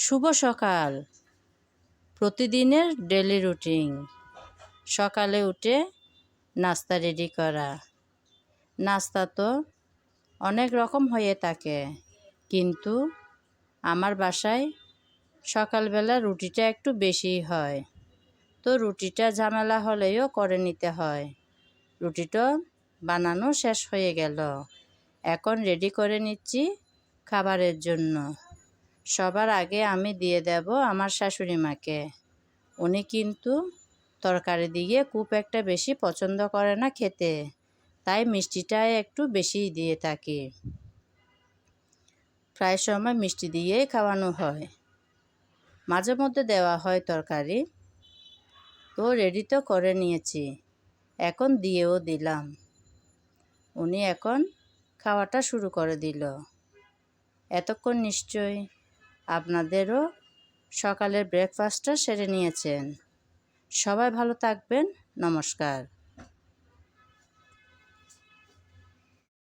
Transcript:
শুভ সকাল। প্রতিদিনের daily routine সকালে উঠে নাস্তা রেডি করা। নাস্তা তো অনেক রকম হয়ে থাকে, কিন্তু আমার বাসায় সকালবেলা রুটিটা একটু বেশি হয়। তো রুটিটা ঝামেলা হলেও করে নিতে হয়। রুটিটা বানানো শেষ হয়ে গেল। এখন রেডি করে নিচ্ছি খাবারের জন্য। সবার আগে আমি দিয়ে দেব আমার শাশুড়ি মাকে। উনি কিন্তু তরকারি দিয়ে খুব একটা বেশি পছন্দ করে না খেতে, তাই মিষ্টিটাই একটু বেশি দিয়ে থাকি। প্রায় সময় মিষ্টি দিয়েই খাওয়ানো হয়। মাঝে মধ্যে দেওয়া হয় তরকারি। তো রেডি তো করে নিয়েছি, এখন দিয়েও দিলাম। উনি এখন খাওয়াটা শুরু করে দিল। এতক্ষণ নিশ্চয়ই আপনাদেরও সকালের ব্রেকফাস্টটা সেরে নিয়েছেন। সবাই ভালো থাকবেন। নমস্কার।